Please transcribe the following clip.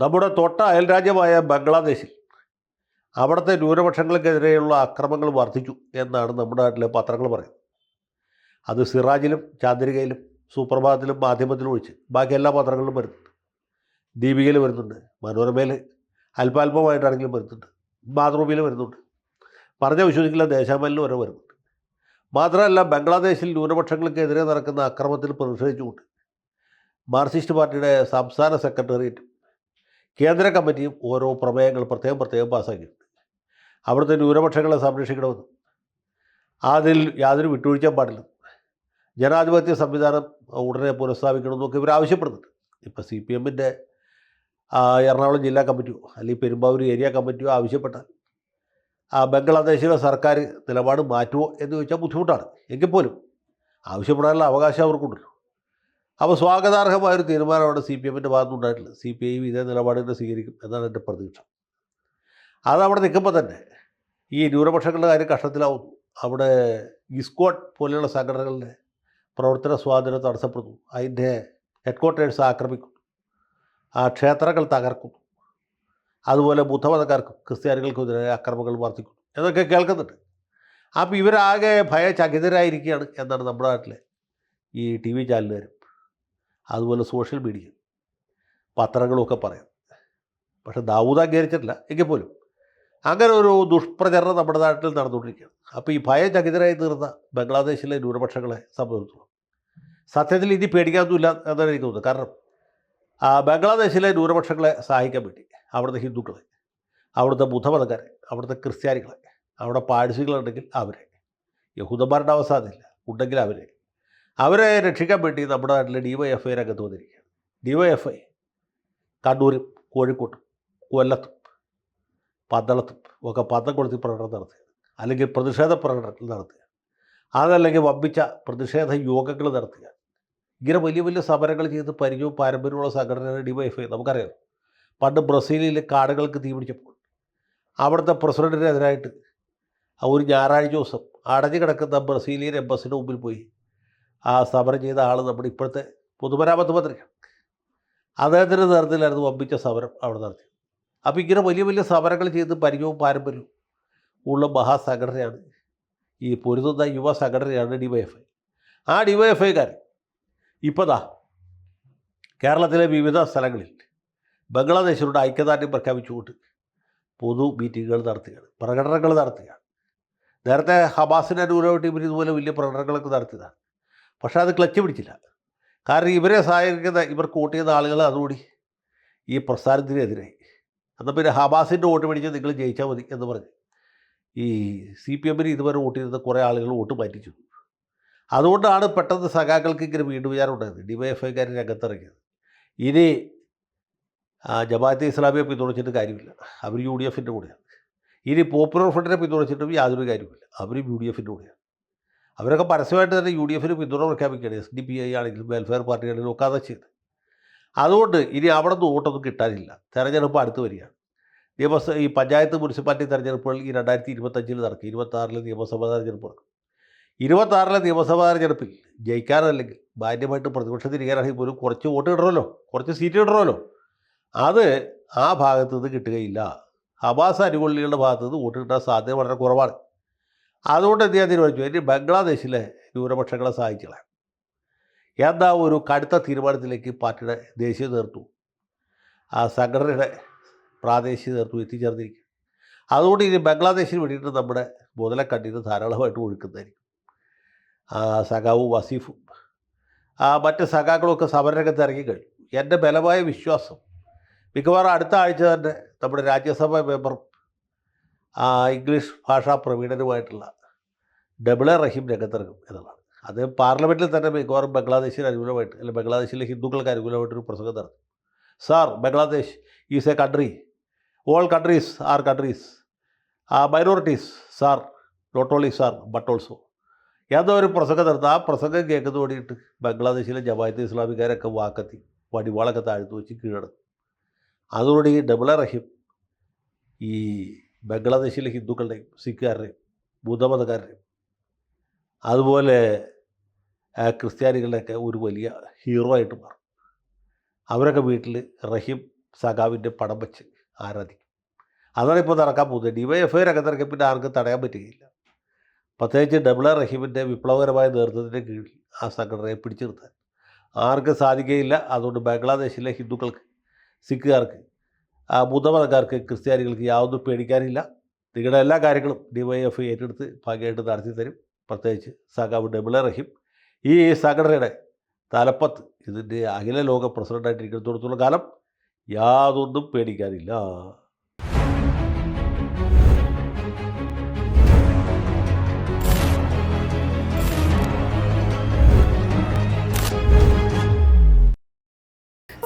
നമ്മുടെ തൊട്ട അയൽരാജ്യമായ ബംഗ്ലാദേശിൽ അവിടുത്തെ ന്യൂനപക്ഷങ്ങൾക്കെതിരെയുള്ള അക്രമങ്ങൾ വർദ്ധിച്ചു എന്നാണ് നമ്മുടെ നാട്ടിലെ പത്രങ്ങൾ പറയുന്നത്. അത് സിറാജിലും ചാന്ദ്രികയിലും സുപ്രഭാതത്തിലും മാധ്യമത്തിലും ഒഴിച്ച് ബാക്കി എല്ലാ പത്രങ്ങളിലും വരുന്നുണ്ട്. ദീപികയിൽ വരുന്നുണ്ട് മനോരമയിൽ അല്പാൽപമായിട്ടാണെങ്കിലും വരുന്നുണ്ട് മാതൃഭൂമിയിൽ വരുന്നുണ്ട്. പറഞ്ഞ വിശ്വസിക്കില്ല ദേശാമലിൽ വരെ വരുന്നുണ്ട്. മാത്രമല്ല ബംഗ്ലാദേശിൽ ന്യൂനപക്ഷങ്ങൾക്കെതിരെ നടക്കുന്ന അക്രമത്തിൽ പ്രതിഷേധിച്ചുകൊണ്ട് മാർക്സിസ്റ്റ് പാർട്ടിയുടെ സംസ്ഥാന സെക്രട്ടേറിയറ്റും കേന്ദ്ര കമ്മിറ്റിയും ഓരോ പ്രമേയങ്ങൾ പ്രത്യേകം പ്രത്യേകം പാസ്സാക്കിയിട്ടുണ്ട്. അവിടുത്തെ ന്യൂനപക്ഷങ്ങളെ സംരക്ഷിക്കണമെന്ന്. അതിൽ യാതൊരു വിട്ടുവീഴ്ചയും പാടില്ല. ജനാധിപത്യ സംവിധാനം ഉടനെ പുനഃസ്ഥാപിക്കണമെന്നൊക്കെ ഇവർ ആവശ്യപ്പെടുന്നുണ്ട്. ഇപ്പോൾ സി പി എമ്മിന്റെ എറണാകുളം ജില്ലാ കമ്മിറ്റിയോ അല്ലെങ്കിൽ പെരുമ്പാവൂർ ഏരിയ കമ്മിറ്റിയോ ആവശ്യപ്പെട്ടാൽ ബംഗ്ലാദേശിലെ സർക്കാർ നിലപാട് മാറ്റുമോ എന്ന് ചോദിച്ചാൽ ബുദ്ധിമുട്ടാണ്. എങ്കിൽ പോലും ആവശ്യപ്പെടാനുള്ള അവകാശം അവർക്കുണ്ടല്ലോ. അപ്പോൾ സ്വാഗതാർഹമായൊരു തീരുമാനമാണ് സി പി എമ്മിന്റെ ഭാഗത്തുനിന്നുണ്ടായിട്ടില്ല സി പി ഐയും ഇതേ നിലപാട് സ്വീകരിക്കും എന്നാണ് എന്റെ പ്രതീക്ഷ. അത് അവിടെ നിൽക്കുമ്പോൾ തന്നെ ഈ ന്യൂനപക്ഷങ്ങളുടെ കാര്യം കഷ്ടത്തിലാവുന്നു. അവിടെ ഇസ്കോട്ട് പോലെയുള്ള സംഘടനകളുടെ പ്രവർത്തന സ്വാതന്ത്ര്യം തടസ്സപ്പെടുന്നു. അതിന്റെ ഹെഡ് ക്വാർട്ടേഴ്സ് ആക്രമിക്കുന്നു. ആ ക്ഷേത്രങ്ങൾ തകർക്കുന്നു. അതുപോലെ ബുദ്ധമതക്കാർക്കും ക്രിസ്ത്യാനികൾക്കുമെതിരെ അക്രമങ്ങൾ വർദ്ധിക്കുന്നു. എന്നൊക്കെ കേൾക്കുന്നുണ്ട്. അപ്പോൾ ഇവരാകെ ഭയചകിതരായിരിക്കുകയാണ് എന്നാണ് നമ്മുടെ നാട്ടിലെ ഈ ടി വി ചാനലുകാരും. അതുപോലെ സോഷ്യൽ മീഡിയ പത്രങ്ങളുമൊക്കെ പറയാം. പക്ഷെ ദാവൂദ് അംഗീകരിച്ചിട്ടില്ല. എങ്കിൽ പോലും അങ്ങനെ ഒരു ദുഷ്പ്രചരണം നമ്മുടെ നാട്ടിൽ നടന്നുകൊണ്ടിരിക്കുകയാണ്. അപ്പോൾ ഈ ഭയചകിതരായി തീർന്ന ബംഗ്ലാദേശിലെ ന്യൂനപക്ഷങ്ങളെ സംബന്ധിച്ചിടത്തോളം സത്യത്തിൽ ഇനി പേടിക്കാനൊന്നുമില്ല എന്നാണ് എനിക്ക് തോന്നുന്നത്. കാരണം ബംഗ്ലാദേശിലെ ന്യൂനപക്ഷങ്ങളെ സഹായിക്കാൻ വേണ്ടി അവിടുത്തെ ഹിന്ദുക്കളെ അവിടുത്തെ ബുദ്ധമതക്കാരെ അവിടുത്തെ ക്രിസ്ത്യാനികളെ അവിടെ പാഴ്സികളുണ്ടെങ്കിൽ അവരെ യഹൂദന്മാരുടെ അവസാനമില്ല ഉണ്ടെങ്കിൽ അവരെ അവരെ രക്ഷിക്കാൻ വേണ്ടി നമ്മുടെ നാട്ടിലെ ഡി വൈ എഫ് ഐ രംഗത്ത് ഡി വൈ എഫ് ഐ കണ്ണൂരും കോഴിക്കോട്ടും കൊല്ലത്തും പന്തളത്തും ഒക്കെ പന്തം കൊളുത്തി പ്രകടനം നടത്തുക അല്ലെങ്കിൽ പ്രതിഷേധ പ്രകടനങ്ങൾ നടത്തുക അതല്ലെങ്കിൽ വമ്പിച്ച പ്രതിഷേധ യോഗങ്ങൾ നടത്തുക ഇങ്ങനെ വലിയ വലിയ സമരങ്ങൾ ചെയ്ത് പരിചയവും പാരമ്പര്യമുള്ള സംഘടനയാണ് ഡി വൈ എഫ് ഐ നമുക്കറിയാം. പണ്ട് ബ്രസീലിലെ കാടുകൾക്ക് തീ പിടിച്ചപ്പോൾ അവിടുത്തെ പ്രസിഡന്റിനെതിരായിട്ട് ഒരു ഞായറാഴ്ച ദിവസം അടഞ്ഞു കിടക്കുന്ന ബ്രസീലിയൻ എംബസിന്റെ മുമ്പിൽ പോയി ആ സമരം ചെയ്ത ആൾ നമ്മുടെ ഇപ്പോഴത്തെ പൊതുമരാമത്ത് മന്ത്രി അദ്ദേഹത്തിന്റെ നേതൃത്വത്തിലായിരുന്നു വമ്പിച്ച സമരം അവിടെ നടത്തി അപ്പോൾ ഇങ്ങനെ വലിയ വലിയ സമരങ്ങൾ ചെയ്ത് പരിചയവും പാരമ്പര്യവും ഉള്ള മഹാസംഘടനയാണ് ഈ പൊരുതുന്ന യുവ സംഘടനയാണ് ഡി വൈ എഫ് ഐ ആ ഡി വൈ എഫ് ഐക്കാർ ഇപ്പോൾ കേരളത്തിലെ വിവിധ സ്ഥലങ്ങളിൽ ബംഗ്ലാദേശിലൂടെ ഐക്യദാർഢ്യം പ്രഖ്യാപിച്ചുകൊണ്ട് പൊതു മീറ്റിങ്ങുകൾ നടത്തുകയാണ് പ്രകടനങ്ങൾ നടത്തുകയാണ്. നേരത്തെ ഹമാസിന്റെ അനുകൂലമായിട്ട് ഇവർ ഇതുപോലെ വലിയ പ്രകടനങ്ങളൊക്കെ നടത്തിയതാണ്. പക്ഷേ അത് ക്ലച്ച് പിടിച്ചില്ല. കാരണം ഇവരെ സഹായിക്കുന്ന ഇവർ വോട്ട് ചെയ്യുന്ന ആളുകൾ അതുകൂടി ഈ പ്രസ്ഥാനത്തിനെതിരായി. എന്നാൽ പിന്നെ ഹമാസിന്റെ വോട്ട് മേടിച്ച് നിങ്ങൾ ജയിച്ചാൽ മതി എന്ന് പറഞ്ഞ് ഈ സി പി എമ്മിന് ഇതുവരെ വോട്ട് ചെയ്ത കുറേ ആളുകൾ വോട്ട് മാറ്റിച്ചു. അതുകൊണ്ടാണ് പെട്ടെന്ന് സഖാക്കൾക്ക് ഇങ്ങനെ വീണ്ടും വിചാരം ഉണ്ടായത്. ഡിവൈഎഫ്ഐക്കാർ രംഗത്തിറങ്ങിയത്. ഇനി ജമാഅത്തെ ഇസ്ലാമിയെ പിന്തുണച്ചിട്ട് കാര്യമില്ല. അവർ യു ഡി എഫിന്റെ കൂടെയാണ്. ഇനി പോപ്പുലർ ഫ്രണ്ടിനെ പിന്തുണച്ചിട്ടും യാതൊരു കാര്യമില്ല അവരും യു ഡി എഫിന്റെ കൂടെയാണ്. അവരൊക്കെ പരസ്യമായിട്ട് തന്നെ യു ഡി എഫിന് പിന്തുണ പ്രഖ്യാപിക്കുകയാണ്. എസ് ഡി പി ഐ ആണെങ്കിലും വെൽഫെയർ പാർട്ടി ആണെങ്കിലും ഒക്കെ അതാ ചെയ്ത് അതുകൊണ്ട് ഇനി അവിടെ നിന്ന് വോട്ടൊന്നും കിട്ടാനില്ല. തെരഞ്ഞെടുപ്പ് അടുത്ത് വരികയാണ്. നിയമസഭ ഈ പഞ്ചായത്ത് മുനിസിപ്പാലിറ്റി തെരഞ്ഞെടുപ്പുകൾ ഈ രണ്ടായിരത്തി ഇരുപത്തഞ്ചിൽ നടക്കും. ഇരുപത്താറിലെ നിയമസഭാ തെരഞ്ഞെടുപ്പ് നടക്കും. ഇരുപത്താറിലെ നിയമസഭാ തെരഞ്ഞെടുപ്പിൽ ജയിക്കാനല്ലെങ്കിൽ മാന്യമായിട്ട് പ്രതിപക്ഷത്തിരിക്കാനാണെങ്കിൽ പോലും കുറച്ച് വോട്ട് കിട്ടണമല്ലോ. കുറച്ച് സീറ്റ് കിട്ടണമല്ലോ. അത് ആ ഭാഗത്ത് നിന്ന് കിട്ടുകയില്ല. ഹമാസ് അനുകൂലികളുടെ ഭാഗത്ത് നിന്ന് വോട്ട് കിട്ടാൻ സാധ്യത വളരെ കുറവാണ്. അതുകൊണ്ട് എന്ത് ചെയ്യാൻ തീരുമാനിച്ചു? ഇനി ബംഗ്ലാദേശിലെ ന്യൂനപക്ഷങ്ങളെ സഹായിച്ചളെ എന്താ ഒരു കടുത്ത തീരുമാനത്തിലേക്ക് പാർട്ടിയുടെ ദേശീയ നേതൃത്വം ആ സംഘടനയുടെ പ്രാദേശിക നേതൃത്വം എത്തിച്ചേർന്നിരിക്കും. അതുകൊണ്ട് ഇനി ബംഗ്ലാദേശിന് വേണ്ടിയിട്ട് നമ്മുടെ മുതലെ കണ്ണീര് ധാരാളമായിട്ട് ഒഴുക്കുന്നതായിരിക്കും. സഖാവും വസീഫും ആ മറ്റ് സഖാക്കളൊക്കെ സമരരംഗത്ത് ഇറങ്ങിക്കഴിഞ്ഞു എന്റെ ബലമായ വിശ്വാസം മിക്കവാറും അടുത്ത ആഴ്ച തന്നെ നമ്മുടെ രാജ്യസഭാ മെമ്പറും ഇംഗ്ലീഷ് ഭാഷാ പ്രവീണനുമായിട്ടുള്ള ഡബിളെ റഹീം രംഗത്തിറങ്ങും എന്നുള്ളതാണ്. അത് പാർലമെന്റിൽ തന്നെ മിക്കവാറും ബംഗ്ലാദേശിന് അനുകൂലമായിട്ട് അല്ലെങ്കിൽ ബംഗ്ലാദേശിലെ ഹിന്ദുക്കൾക്ക് അനുകൂലമായിട്ടൊരു പ്രസംഗം നടത്തും. Sir Bangladesh is a country. All countries are countries. ആ minorities sir not only sir but also. ഏതോ ഒരു പ്രസംഗം നടത്തും. ആ പ്രസംഗം കേൾക്കുന്ന വേണ്ടിയിട്ട് ബംഗ്ലാദേശിലെ ജമായത്ത് ഇസ്ലാമിക്കാരൊക്കെ വാക്കത്തി വടിവാളൊക്കെ താഴ്ത്തു വെച്ച് കീഴടക്കും. അതോടെ ഈ ഡബിളെ റഹീം ഈ ബംഗ്ലാദേശിലെ ഹിന്ദുക്കളുടെയും സിഖുകാരുടെയും ബുദ്ധമതക്കാരുടെയും അതുപോലെ ക്രിസ്ത്യാനികളുടെയൊക്കെ ഒരു വലിയ ഹീറോ ആയിട്ട് മാറും. അവരൊക്കെ വീട്ടിൽ റഹീം സഖാവിന്റെ പടം വെച്ച് ആരാധിക്കും. അതാണ് ഇപ്പോൾ നടക്കാൻ പോകുന്നത്. ഡി വൈ എഫ് ഡിവൈഎഫ്ഐ രംഗത്തിറക്കി പിന്നെ ആർക്കും തടയാൻ പറ്റുകയില്ല. പ്രത്യേകിച്ച് ഡബിള റഹീമിന്റെ വിപ്ലവകരമായ നേതൃത്വത്തിന്റെ കീഴിൽ ആ സംഘടനയെ പിടിച്ചു നിർത്താൻ ആർക്കും സാധിക്കുകയില്ല. അതുകൊണ്ട് ബംഗ്ലാദേശിലെ ഹിന്ദുക്കൾക്ക് സിഖുകാർക്ക് ബുദ്ധമതക്കാർക്ക് ക്രിസ്ത്യാനികൾക്ക് യാതൊന്നും പേടിക്കാനില്ല. നിങ്ങളുടെ എല്ലാ കാര്യങ്ങളും ഡിവൈഎഫ് ഏറ്റെടുത്ത് ഭാഗ്യമായിട്ട് നടത്തി തരും. പ്രത്യേകിച്ച് സഖാവ് ഡബിള റഹീം. ഈ സംഘടനയുടെ തലപ്പത്ത് ഇതിന്റെ അഖില ലോക പ്രസിഡന്റായിട്ടിരിക്കുന്നിടത്തോളം കാലം യാതൊന്നും പേടിക്കാനില്ല.